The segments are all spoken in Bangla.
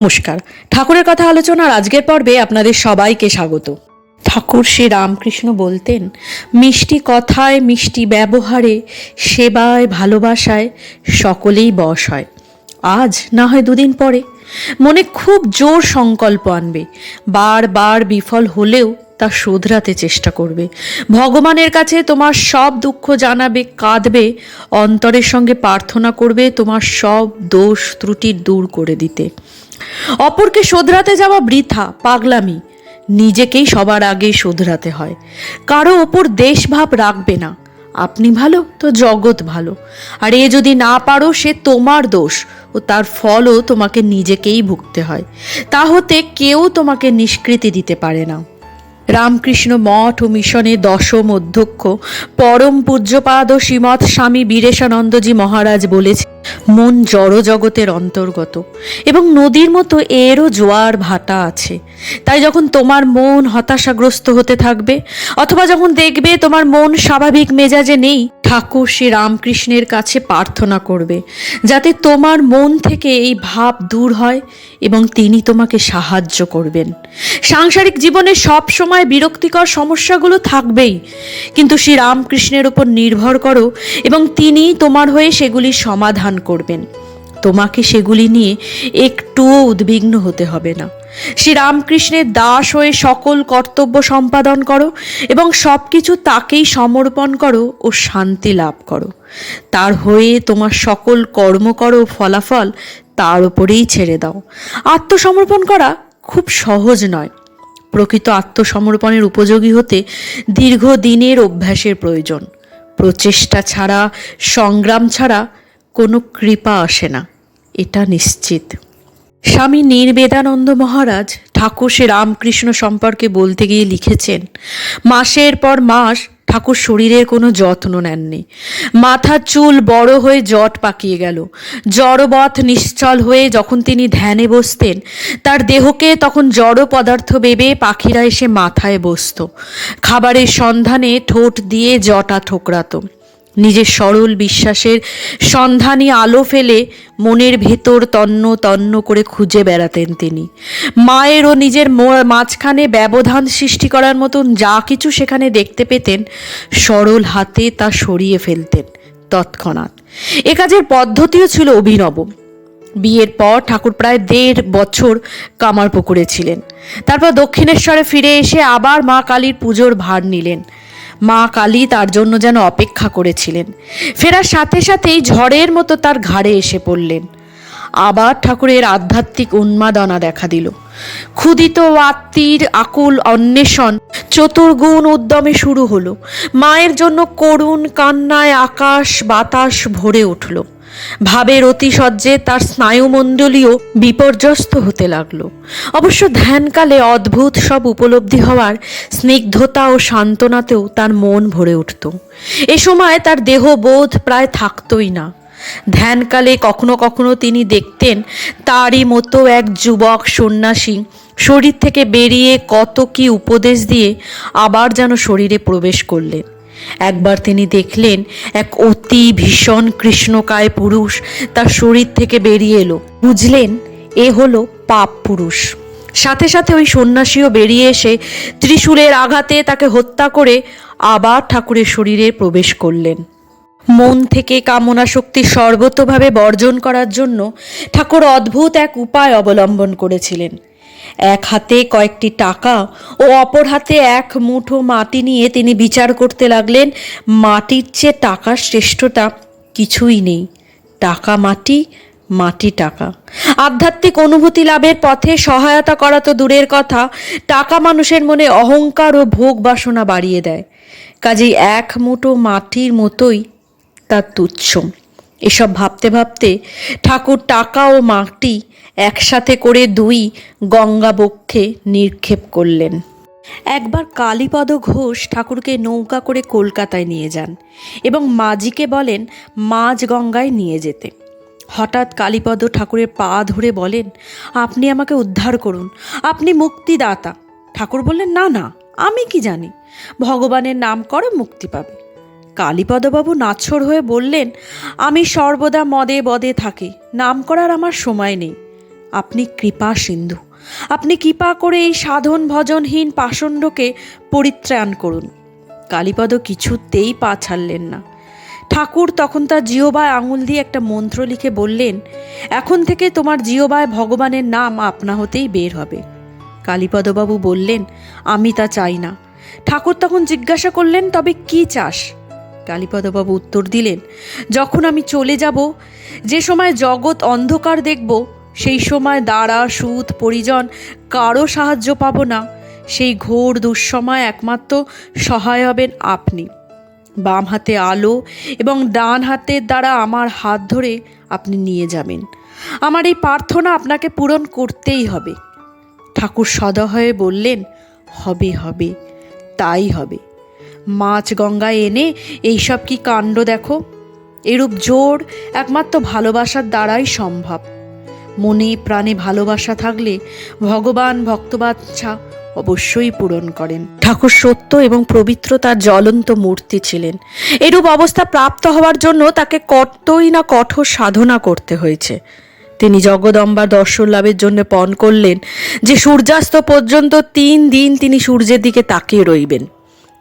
নমস্কার। ঠাকুরের কথা আলোচনার আজকের পর্বে আপনাদের সবাইকে স্বাগত। ঠাকুর শ্রী রামকৃষ্ণ বলতেন, মিষ্টি কথায়, মিষ্টি ব্যবহারে, সেবায়, ভালোবাসায় সকলেই বশ হয়। আজ না হয় দুদিন পরে। মনে খুব জোর সংকল্প আনবে। বারবার বিফল হলেও তা শোধরাতে চেষ্টা করবে। ভগবানের কাছে তোমার সব দুঃখ জানাবে, কাঁদবে, অন্তরের সঙ্গে প্রার্থনা করবে, তোমার সব দোষ ত্রুটি দূর করে দিতে। অপরকে শোধরাতে যাওয়া বৃথা, পাগলামি, নিজেকেই সবার আগে শোধরাতে হয়। কারও ওপর দেশভাব রাখবে না। আপনি ভালো, তো জগৎ ভালো। আর এ যদি না পারো, সে তোমার দোষ ও তার ফলও তোমাকে নিজেকেই ভুগতে হয়। তা হতে কেউ তোমাকে নিষ্কৃতি দিতে পারে না। রামকৃষ্ণ মঠ ও মিশনে দশম অধ্যক্ষ পরম পূজ্যপাদ শ্রীমৎ স্বামী বীরেশানন্দজি মহারাজ বলেছে মন জড় জগতের অন্তর্গত এবং নদীর মতো এরও জোয়ার ভাটা আছে। তাই যখন তোমার মন হতাশাগ্রস্ত হতে থাকবে অথবা যখন দেখবে তোমার মন স্বাভাবিক মেজাজে নেই, ঠাকুর শ্রী রামকৃষ্ণের কাছে প্রার্থনা করবে যাতে তোমার মন থেকে এই ভাব দূর হয় এবং তিনি তোমাকে সাহায্য করবেন। সাংসারিক জীবনে সব সময় বিরক্তিকর সমস্যাগুলো থাকবেই, কিন্তু শ্রী রামকৃষ্ণের উপর নির্ভর করো এবং তিনি তোমার হয়ে সেগুলির সমাধান করবেন। তোমাকে সেগুলি নিয়ে একটুও উদ্বিগ্ন হতে হবে না। শ্রী রামকৃষ্ণের দাস হয়ে সকল কর্তব্য সম্পাদন করো এবং সব কিছু তাকেই সমর্পণ করো ও শান্তি লাভ করো। তার হয়ে তোমার সকল কর্ম করো ফলাফল তার উপরেই ছেড়ে দাও। আত্মসমর্পণ করা খুব সহজ নয়। প্রকৃত আত্মসমর্পণের উপযোগী হতে দীর্ঘদিনের অভ্যাসের প্রয়োজন। প্রচেষ্টা ছাড়া, সংগ্রাম ছাড়া কোনো কৃপা আসে না, এটা নিশ্চিত। স্বামী নির্বেদানন্দ মহারাজ ঠাকুর শ্রী রামকৃষ্ণ সম্পর্কে বলতে গিয়ে লিখেছেন, মাসের পর মাস ঠাকুর শরীরের কোনো যত্ন নেননি। মাথার চুল বড় হয়ে জট পাকিয়ে গেল। জড়বৎ নিশ্চল হয়ে যখন তিনি ধ্যানে বসতেন, তার দেহকে তখন জড় পদার্থ ভেবে পাখিরা এসে মাথায় বসত। খাবারের সন্ধানে ঠোঁট দিয়ে জটা ঠোকরাতো। নিজের সরল বিশ্বাসের সন্ধানী আলো ফেলে মনের ভেতর তন্ন তন্ন করে খুঁজে বেড়াতেন তিনি। মায়ের ও নিজের মাঝখানে ব্যবধান সৃষ্টি করার মতন যা কিছু সেখানে দেখতে পেতেন, সরল হাতে তা সরিয়ে ফেলতেন তৎক্ষণাৎ। এ কাজের পদ্ধতিও ছিল অভিনব। বিয়ের পর ঠাকুর প্রায় দেড় বছর কামার পুকুরে ছিলেন। তারপর দক্ষিণেশ্বরে ফিরে এসে আবার মা কালীর পুজোর ভার নিলেন। মা কালী তার জন্য যেন অপেক্ষা করেছিলেন। ফেরার সাথে সাথেই ঝড়ের মতো তার ঘাড়ে এসে পড়লেন। আবার ঠাকুরের আধ্যাত্মিক উন্মাদনা দেখা দিল। ক্ষুদিত আত্মীর আকুল অন্বেষণ, চতুর্গুণ উদ্যমে শুরু হলো। মায়ের জন্য করুণ কান্নায় আকাশ বাতাস ভরে উঠল। ভাবের অতিশয্যে তার স্নায়ুমণ্ডলীয় বিপর্যস্ত হতে লাগল। অবশ্য ধ্যানকালে অদ্ভুত সব উপলব্ধি হওয়ার স্নিগ্ধতা ও সান্ত্বনাতেও তার মন ভরে উঠত। এ সময় তার দেহবোধ প্রায় থাকতই না। ধ্যানকালে কখনো কখনো তিনি দেখতেন তারই মতো এক যুবক সন্ন্যাসী শরীর থেকে বেরিয়ে কত কি উপদেশ দিয়ে আবার যেন শরীরে প্রবেশ করলেন। একবার তিনি দেখলেন এক অতি ভীষণ কৃষ্ণকায় পুরুষ তার শরীর থেকে বেরিয়ে এলো। বুঝলেন, এ হলো পাপ পুরুষ। সাথে সাথে ওই সন্ন্যাসীও বেরিয়ে এসে ত্রিশূলের আঘাতে তাকে হত্যা করে আবার ঠাকুরের শরীরে প্রবেশ করলেন। মন থেকে কামনা শক্তি সর্বতভাবে বর্জন করার জন্য ঠাকুর অদ্ভুত এক উপায় অবলম্বন করেছিলেন। এক হাতে কয়েকটি টাকা ও অপর হাতে এক মুঠো মাটি নিয়ে তিনি বিচার করতে লাগলেন, মাটির চেয়ে টাকার শ্রেষ্ঠতা কিছুই নেই। টাকা মাটি মাটি টাকা। আধ্যাত্মিক অনুভূতি লাভের পথে সহায়তা করা তো দূরের কথা। টাকা মানুষের মনে অহংকার ও ভোগ বাসনা বাড়িয়ে দেয়। কাজেই এক মুঠো মাটির মতোই তা তুচ্ছ। এসব ভাবতে ভাবতে ঠাকুর টাকা ও মাটি একসাথে করে দুই গঙ্গা বক্ষে নিক্ষেপ করলেন। একবার কালীপদ ঘোষ ঠাকুরকে নৌকা করে কলকাতায় নিয়ে যান এবং মাঝিকে বলেন, মাঝ গঙ্গায় নিয়ে যেতে। হঠাৎ কালীপদ ঠাকুরের পা ধরে বলেন, আপনি আমাকে উদ্ধার করুন। আপনি মুক্তিদাতা। ঠাকুর বললেন, না না, আমি কি জানি? ভগবানের নাম করো মুক্তি পাবে। কালীপদবাবু নাছর হয়ে বললেন, আমি সর্বদা মদে বদে থাকি নাম করার আমার সময় নেই। আপনি কৃপা সিন্ধু, আপনি কৃপা করে এই সাধন ভজনহীন পাষণ্ডকে পরিত্রাণ করুন। কালীপদ কিছুতেই পা ছাড়লেন না। ঠাকুর তখন তার জিওবায় আঙুল দিয়ে একটা মন্ত্র লিখে বললেন, এখন থেকে তোমার জিওবায় ভগবানের নাম আপনা হতেই বের হবে। কালীপদবাবু বললেন, আমি তা চাই না। ঠাকুর তখন জিজ্ঞাসা করলেন, তবে কি চাস? কালীপদবাবু উত্তর দিলেন, যখন আমি চলে যাব, যে সময় জগৎ অন্ধকার দেখব, সেই সময় দ্বারা সুদ পরিজন কারও সাহায্য পাবো না। সেই ঘোর দুঃসময় একমাত্র সহায় হবেন আপনি। বাম হাতে আলো এবং ডান হাতের দ্বারা আমার হাত ধরে আপনি নিয়ে যাবেন। আমার এই প্রার্থনা আপনাকে পূরণ করতেই হবে। ঠাকুর সদা হয়ে বললেন, হবে হবে, তাই হবে। মাছ গঙ্গায় এনে এইসব কি কাণ্ড দেখো? এরূপ জোর একমাত্র ভালোবাসার দ্বারাই সম্ভব। মনে প্রাণে ভালোবাসা থাকলে ভগবান ভক্তবাচ্ছা অবশ্যই পূরণ করেন। ঠাকুর সত্য এবং পবিত্রতার জ্বলন্ত মূর্তি ছিলেন। এরূপ অবস্থা প্রাপ্ত হওয়ার জন্য তাকে কতই না কঠোর সাধনা করতে হয়েছে। তিনি জগদম্বার দর্শন লাভের জন্য পণ করলেন যে সূর্যাস্ত পর্যন্ত তিন দিন তিনি সূর্যের দিকে তাকিয়ে রইবেন।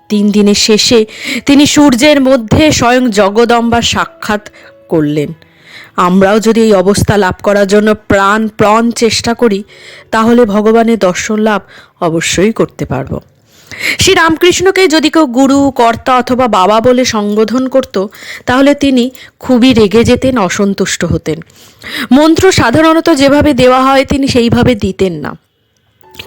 তিন দিনের শেষে তিনি সূর্যের মধ্যে স্বয়ং জগদম্বার সাক্ষাৎ করলেন। আমরাও যদি এই অবস্থা লাভ করার জন্য প্রাণ প্রণ চেষ্টা করি, তাহলে ভগবানের দর্শন লাভ অবশ্যই করতে পারব। শ্রী রামকৃষ্ণকে যদি কেউ গুরু, কর্তা অথবা বাবা বলে সম্বোধন করত, তাহলে তিনি খুবই রেগে যেতেন, অসন্তুষ্ট হতেন। মন্ত্র সাধারণত যেভাবে দেওয়া হয়, তিনি সেইভাবে দিতেন না।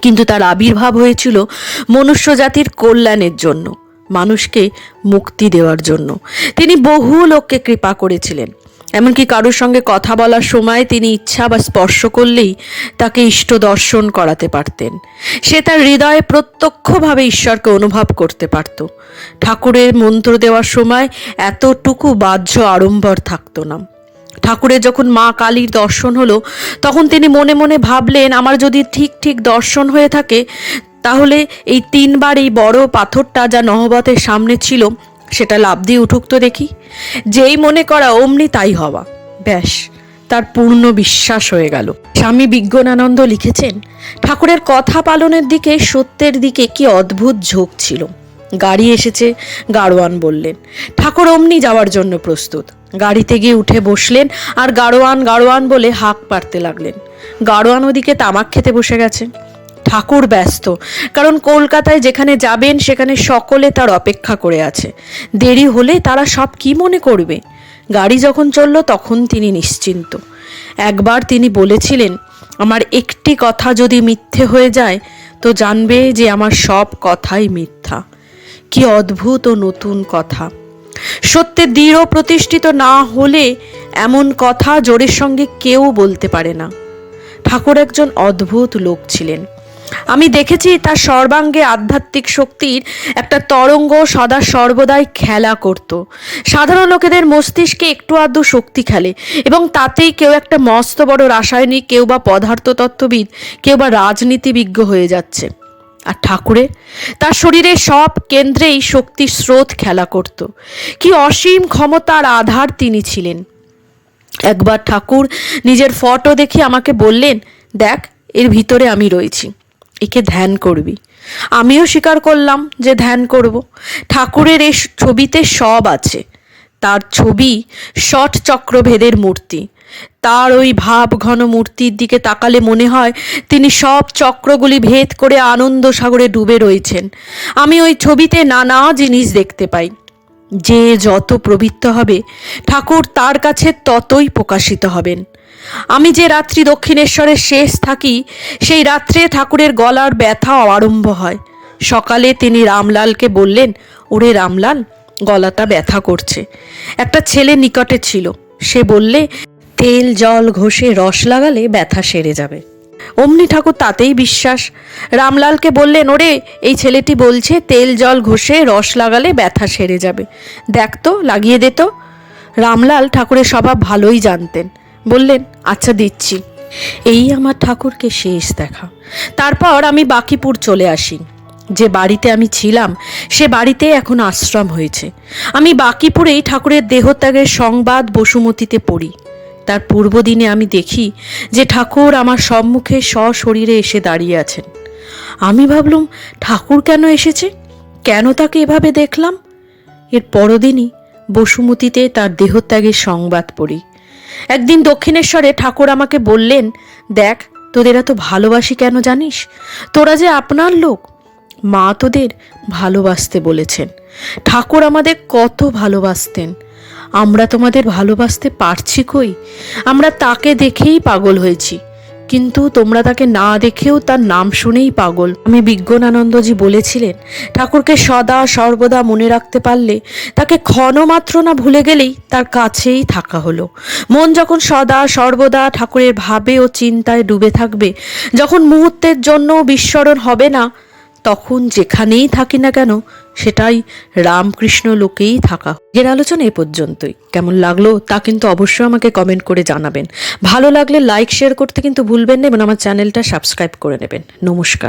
কিন্তু তার আবির্ভাব হয়েছিল মনুষ্য জাতির কল্যাণের জন্য, মানুষকে মুক্তি দেওয়ার জন্য। তিনি বহু লোককে কৃপা করেছিলেন। এমনকি কারোর সঙ্গে কথা বলার সময় তিনি ইচ্ছা বা স্পর্শ করলেই তাকে ইষ্ট দর্শন করাতে পারতেন। সে তার হৃদয়ে প্রত্যক্ষভাবে ঈশ্বরকে অনুভব করতে পারত। ঠাকুরের মন্ত্র দেওয়ার সময় এতটুকু বাহ্য আড়ম্বর থাকতো না। ঠাকুরের যখন মা কালীর দর্শন হলো, তখন তিনি মনে মনে ভাবলেন, আমার যদি ঠিক ঠিক দর্শন হয়ে থাকে, তাহলে এই তিনবার এই বড় পাথরটা যা নহবতের সামনে ছিল, সেটা লাভ দিয়ে উঠুক তো দেখি। যেই মনে করা অমনি তাই হওয়া। ব্যাস, তার পূর্ণ বিশ্বাস হয়ে গেল। স্বামী বিজ্ঞানানন্দ লিখেছেন, ঠাকুরের কথা পালনের দিকে সত্যের দিকে কি অদ্ভুত ঝোঁক ছিল। গাড়ি এসেছে, গাড়োয়ান বললেন। ঠাকুর অমনি যাওয়ার জন্য প্রস্তুত। গাড়িতে গিয়ে উঠে বসলেন আর গাড়োয়ান গাড়োয়ান বলে হাঁক পারতে লাগলেন। গাড়োয়ান ওদিকে তামাক খেতে বসে গেছে। ঠাকুর ব্যস্ত, কারণ কলকাতায় যেখানে যাবেন সেখানে সকলে তার অপেক্ষা করে আছে। দেরি হলে তারা সব কি মনে করবে? গাড়ি যখন চলল তখন তিনি নিশ্চিন্ত। একবার তিনি বলেছিলেন, আমার একটি কথা যদি মিথ্যে হয়ে যায়, তো জানবে যে আমার সব কথাই মিথ্যা। কি অদ্ভুত ও নতুন কথা। সত্যে দৃঢ় প্রতিষ্ঠিত না হলে এমন কথা জোরের সঙ্গে কেউ বলতে পারে না। ঠাকুর একজন অদ্ভুত লোক ছিলেন। আমি দেখেছি তার সর্বাঙ্গে আধ্যাত্মিক শক্তির একটা তরঙ্গ সদা সর্বদাই খেলা করত। সাধারণ লোকেদের মস্তিষ্কে একটু আধটু শক্তি খেলে এবং তাতেই কেউ একটা মস্ত বড় রাসায়নিক, কেউ বা পদার্থতত্ত্ববিদ, কেউ বা রাজনীতিবিজ্ঞ হয়ে যাচ্ছে। আর ঠাকুরে, তার শরীরে সব কেন্দ্রেই শক্তির স্রোত খেলা করত। কি অসীম ক্ষমতার আধার তিনি ছিলেন। একবার ঠাকুর নিজের ফটো দেখে আমাকে বললেন, দেখ, এর ভিতরে আমি রয়েছি, একে ধ্যান করবি। আমিও স্বীকার করলাম যে ধ্যান করব। ঠাকুরের এই ছবিতে সব আছে। তার ছবি ষট চক্রভেদের মূর্তি। তার ওই ভাব ঘন মূর্তির দিকে তাকালে মনে হয় তিনি সব চক্রগুলি ভেদ করে আনন্দ সাগরে ডুবে রয়েছেন। আমি ওই ছবিতে নানা জিনিস দেখতে পাই। যে যত প্রবৃত্ত হবে, ঠাকুর তার কাছে ততই প্রকাশিত হবেন। আমি যে রাত্রি দক্ষিণেশ্বরের শেষ থাকি, সেই রাত্রে ঠাকুরের গলার ব্যথা আরম্ভ হয়। সকালে তিনি রামলালকে বললেন, ওরে রামলাল, গলাটা ব্যথা করছে। একটা ছেলে নিকটে ছিল। সে বললে তেল, জল, ঘষে, রস লাগালে ব্যথা সেরে যাবে। অমনি ঠাকুর তাতেই বিশ্বাস। রামলালকে বললেন, ওরে, এই ছেলেটি বলছে তেল, জল, ঘষে, রস লাগালে ব্যথা সেরে যাবে। দেখ তো, লাগিয়ে দিত রামলাল ঠাকুরের স্বভাব ভালোই জানতেন। বললেন আচ্ছা দিচ্ছি। এই আমার ঠাকুরকে শেষ দেখা। তারপর আমি বাকিপুর চলে আসি। যে বাড়িতে আমি ছিলাম, সে বাড়িতে এখন আশ্রম হয়েছে। আমি বাকিপুরেই ঠাকুরের দেহত্যাগের সংবাদ বসুমতীতে পড়ি। তার পূর্ব দিনে আমি দেখি যে ঠাকুর আমার সম্মুখে সশরীরে এসে দাঁড়িয়ে আছেন। আমি ভাবলুম, ঠাকুর কেন এসেছে? কেন তাকে এভাবে দেখলাম? এর পরদিনই বসুমতীতে তার দেহত্যাগের সংবাদ পড়ি। একদিন দক্ষিণেশ্বরে ঠাকুর আমাকে বললেন, দেখ, তোদের এত ভালোবাসি কেন জানিস? তোরা যে আপনার লোক। মা তোদের ভালোবাসতে বলেছেন। ঠাকুর আমাদের কত ভালোবাসতেন। আমরা তোমাদের ভালোবাসতে পারছি কই? আমরা তাকে দেখেই পাগল হয়েছি। কিন্তু তোমরা তাকে না দেখেও তার নাম শুনেই পাগল। আমি বিজ্ঞানানন্দজি বলেছিলেন, ঠাকুরকে সদা সর্বদা মনে রাখতে পারলে তাকে ক্ষণমাত্র না ভুলে গেলেই তার কাছেই থাকা হলো। মন যখন সদা সর্বদা ঠাকুরের ভাবে ও চিন্তায় ডুবে থাকবে, যখন মুহূর্তের জন্য বিস্মরণ হবে না, তখন যেখানেই থাকি না কেন সেটাই রামকৃষ্ণ লোকেই থাকা। এর আলোচনা এ পর্যন্তই। কেমন লাগল তা কিন্তু অবশ্যই আমাকে কমেন্ট করে জানাবেন। ভালো লাগলে লাইক শেয়ার করতে কিন্তু ভুলবেন না এবং আমার চ্যানেলটা সাবস্ক্রাইব করে নেবেন। নমস্কার।